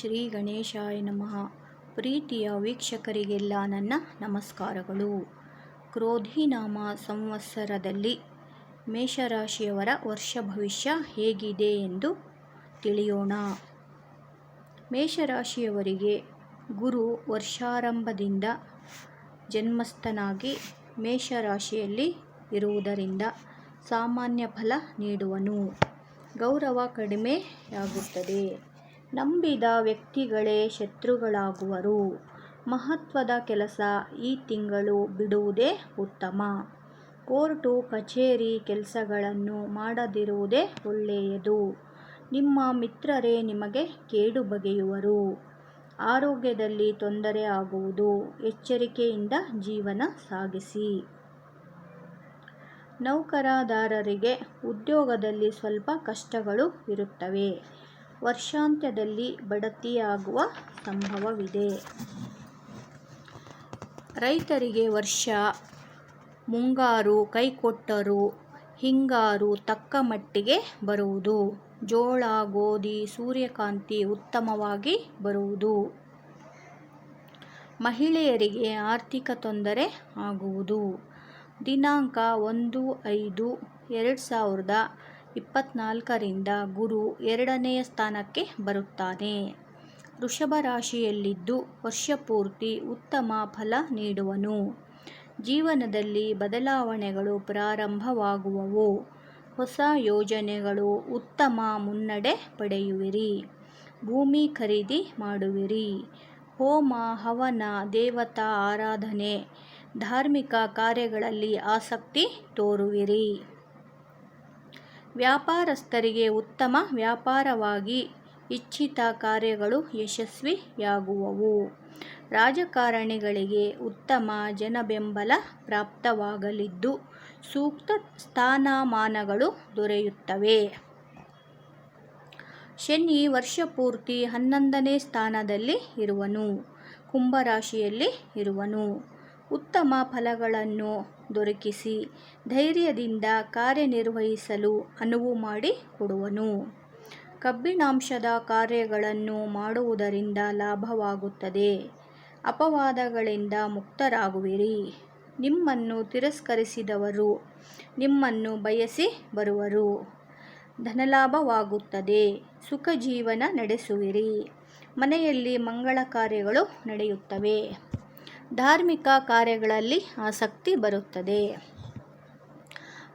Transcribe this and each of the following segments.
ಶ್ರೀ ಗಣೇಶಾಯ ನಮಃ. ಪ್ರೀತಿಯ ವೀಕ್ಷಕರಿಗೆಲ್ಲ ನನ್ನ ನಮಸ್ಕಾರಗಳು. ಕ್ರೋಧಿನಾಮ ಸಂವತ್ಸರದಲ್ಲಿ ಮೇಷರಾಶಿಯವರ ವರ್ಷ ಭವಿಷ್ಯ ಹೇಗಿದೆ ಎಂದು ತಿಳಿಯೋಣ. ಮೇಷರಾಶಿಯವರಿಗೆ ಗುರು ವರ್ಷಾರಂಭದಿಂದ ಜನ್ಮಸ್ಥನಾಗಿ ಮೇಷರಾಶಿಯಲ್ಲಿ ಇರುವುದರಿಂದ ಸಾಮಾನ್ಯ ಫಲ ನೀಡುವನು. ಗೌರವ ಕಡಿಮೆಯಾಗುತ್ತದೆ. ನಂಬಿದ ವ್ಯಕ್ತಿಗಳೇ ಶತ್ರುಗಳಾಗುವರು. ಮಹತ್ವದ ಕೆಲಸ ಈ ತಿಂಗಳು ಬಿಡುವುದೇ ಉತ್ತಮ. ಕೋರ್ಟು, ಕಚೇರಿ ಕೆಲಸಗಳನ್ನು ಮಾಡದಿರುವುದೇ ಒಳ್ಳೆಯದು. ನಿಮ್ಮ ಮಿತ್ರರೇ ನಿಮಗೆ ಕೇಡು ಬಗೆಯುವರು. ಆರೋಗ್ಯದಲ್ಲಿ ತೊಂದರೆ ಆಗುವುದು. ಎಚ್ಚರಿಕೆಯಿಂದ ಜೀವನ ಸಾಗಿಸಿ. ನೌಕರದಾರರಿಗೆ ಉದ್ಯೋಗದಲ್ಲಿ ಸ್ವಲ್ಪ ಕಷ್ಟಗಳು ಇರುತ್ತವೆ. ವರ್ಷಾಂತ್ಯದಲ್ಲಿ ಬಡತಿಯಾಗುವ ಸಂಭವವಿದೆ. ರೈತರಿಗೆ ವರ್ಷ, ಮುಂಗಾರು ಕೈಕೊಟ್ಟರು ಹಿಂಗಾರು ತಕ್ಕ ಮಟ್ಟಿಗೆ ಬರುವುದು. ಜೋಳ, ಗೋಧಿ, ಸೂರ್ಯಕಾಂತಿ ಉತ್ತಮವಾಗಿ ಬರುವುದು. ಮಹಿಳೆಯರಿಗೆ ಆರ್ಥಿಕ ತೊಂದರೆ ಆಗುವುದು. ದಿನಾಂಕ ಒಂದು ಐದು, ಎರಡು ಸಾವಿರದ ಇಪ್ಪತ್ತ್ನಾಲ್ಕರಿಂದ ಗುರು ಎರಡನೆಯ ಸ್ಥಾನಕ್ಕೆ ಬರುತ್ತಾನೆ. ವೃಷಭ ರಾಶಿಯಲ್ಲಿದ್ದು ವರ್ಷಪೂರ್ತಿ ಉತ್ತಮ ಫಲ ನೀಡುವನು. ಜೀವನದಲ್ಲಿ ಬದಲಾವಣೆಗಳು ಪ್ರಾರಂಭವಾಗುವವು. ಹೊಸ ಯೋಜನೆಗಳು ಉತ್ತಮ ಮುನ್ನಡೆ ಪಡೆಯುವಿರಿ. ಭೂಮಿ ಖರೀದಿ ಮಾಡುವಿರಿ. ಹೋಮ, ಹವನ, ದೇವತಾ ಆರಾಧನೆ, ಧಾರ್ಮಿಕ ಕಾರ್ಯಗಳಲ್ಲಿ ಆಸಕ್ತಿ ತೋರುವಿರಿ. ವ್ಯಾಪಾರಸ್ಥರಿಗೆ ಉತ್ತಮ ವ್ಯಾಪಾರವಾಗಿ ಇಚ್ಛಿತ ಕಾರ್ಯಗಳು ಯಶಸ್ವಿಯಾಗುವವು. ರಾಜಕಾರಣಿಗಳಿಗೆ ಉತ್ತಮ ಜನಬೆಂಬಲ ಪ್ರಾಪ್ತವಾಗಲಿದ್ದು ಸೂಕ್ತ ಸ್ಥಾನಮಾನಗಳು ದೊರೆಯುತ್ತವೆ. ಶನಿ ವರ್ಷಪೂರ್ತಿ ಹನ್ನೊಂದನೇ ಸ್ಥಾನದಲ್ಲಿ ಇರುವನು. ಕುಂಭರಾಶಿಯಲ್ಲಿ ಇರುವನು. ಉತ್ತಮ ಫಲಗಳನ್ನು ದೊರಕಿಸಿ ಧೈರ್ಯದಿಂದ ಕಾರ್ಯನಿರ್ವಹಿಸಲು ಅನುವು ಮಾಡಿಕೊಡುವನು ಕಬ್ಬಿಣಾಂಶದ ಕಾರ್ಯಗಳನ್ನು ಮಾಡುವುದರಿಂದ ಲಾಭವಾಗುತ್ತದೆ. ಅಪವಾದಗಳಿಂದ ಮುಕ್ತರಾಗುವಿರಿ. ನಿಮ್ಮನ್ನು ತಿರಸ್ಕರಿಸಿದವರು ನಿಮ್ಮನ್ನು ಬಯಸಿ ಬರುವರು. ಧನಲಾಭವಾಗುತ್ತದೆ. ಸುಖ ಜೀವನ ನಡೆಸುವಿರಿ. ಮನೆಯಲ್ಲಿ ಮಂಗಳ ಕಾರ್ಯಗಳು ನಡೆಯುತ್ತವೆ. ಧಾರ್ಮಿಕ ಕಾರ್ಯಗಳಲ್ಲಿ ಆಸಕ್ತಿ ಬರುತ್ತದೆ.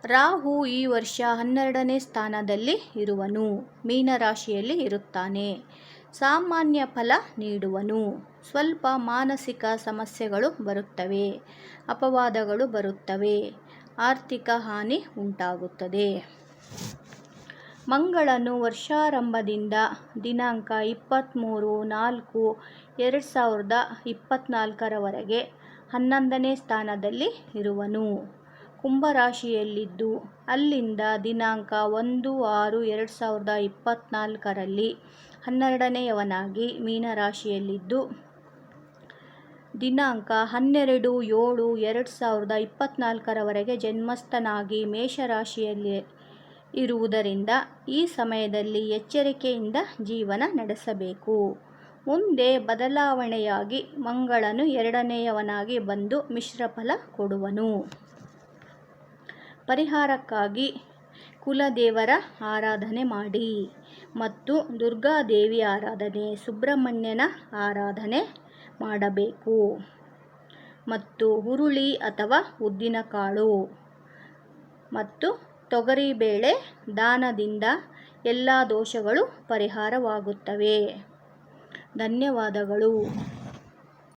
ರಾಹು ಈ ವರ್ಷ ಹನ್ನೆರಡನೇ ಸ್ಥಾನದಲ್ಲಿ ಇರುವನು. ಮೀನರಾಶಿಯಲ್ಲಿ ಇರುತ್ತಾನೆ. ಸಾಮಾನ್ಯ ಫಲ ನೀಡುವನು. ಸ್ವಲ್ಪ ಮಾನಸಿಕ ಸಮಸ್ಯೆಗಳು ಬರುತ್ತವೆ. ಅಪವಾದಗಳು ಬರುತ್ತವೆ. ಆರ್ಥಿಕ ಹಾನಿ ಉಂಟಾಗುತ್ತದೆ. ಮಂಗಳನು ವರ್ಷಾರಂಭದಿಂದ ದಿನಾಂಕ ಇಪ್ಪತ್ತ್ಮೂರು ನಾಲ್ಕು ಎರಡು ಸಾವಿರದ ಇಪ್ಪತ್ತ್ನಾಲ್ಕರವರೆಗೆ ಹನ್ನೊಂದನೇ ಸ್ಥಾನದಲ್ಲಿ ಇರುವನು. ಕುಂಭರಾಶಿಯಲ್ಲಿದ್ದು, ಅಲ್ಲಿಂದ ದಿನಾಂಕ ಒಂದು ಆರು ಎರಡು ಸಾವಿರದ ಇಪ್ಪತ್ತ್ನಾಲ್ಕರಲ್ಲಿ ಹನ್ನೆರಡನೆಯವನಾಗಿ ಮೀನರಾಶಿಯಲ್ಲಿದ್ದು, ದಿನಾಂಕ ಹನ್ನೆರಡು ಏಳು ಎರಡು ಸಾವಿರದ ಇಪ್ಪತ್ತ್ನಾಲ್ಕರವರೆಗೆ ಜನ್ಮಸ್ಥನಾಗಿ ಮೇಷರಾಶಿಯಲ್ಲಿ ಇರುವುದರಿಂದ ಈ ಸಮಯದಲ್ಲಿ ಎಚ್ಚರಿಕೆಯಿಂದ ಜೀವನ ನಡೆಸಬೇಕು. ಮುಂದೆ ಬದಲಾವಣೆಯಾಗಿ ಮಂಗಳನು ಎರಡನೆಯವನಾಗಿ ಬಂದು ಮಿಶ್ರಫಲ ಕೊಡುವನು. ಪರಿಹಾರಕ್ಕಾಗಿ ಕುಲದೇವರ ಆರಾಧನೆ ಮಾಡಿ ಮತ್ತು ದುರ್ಗಾದೇವಿ ಆರಾಧನೆ, ಸುಬ್ರಹ್ಮಣ್ಯನ ಆರಾಧನೆ ಮಾಡಬೇಕು. ಮತ್ತು ಹುರುಳಿ ಅಥವಾ ಉದ್ದಿನಕಾಳು ಮತ್ತು ತೊಗರಿಬೇಳೆ ದಾನದಿಂದ ಎಲ್ಲ ದೋಷಗಳು ಪರಿಹಾರವಾಗುತ್ತವೆ. ಧನ್ಯವಾದಗಳು.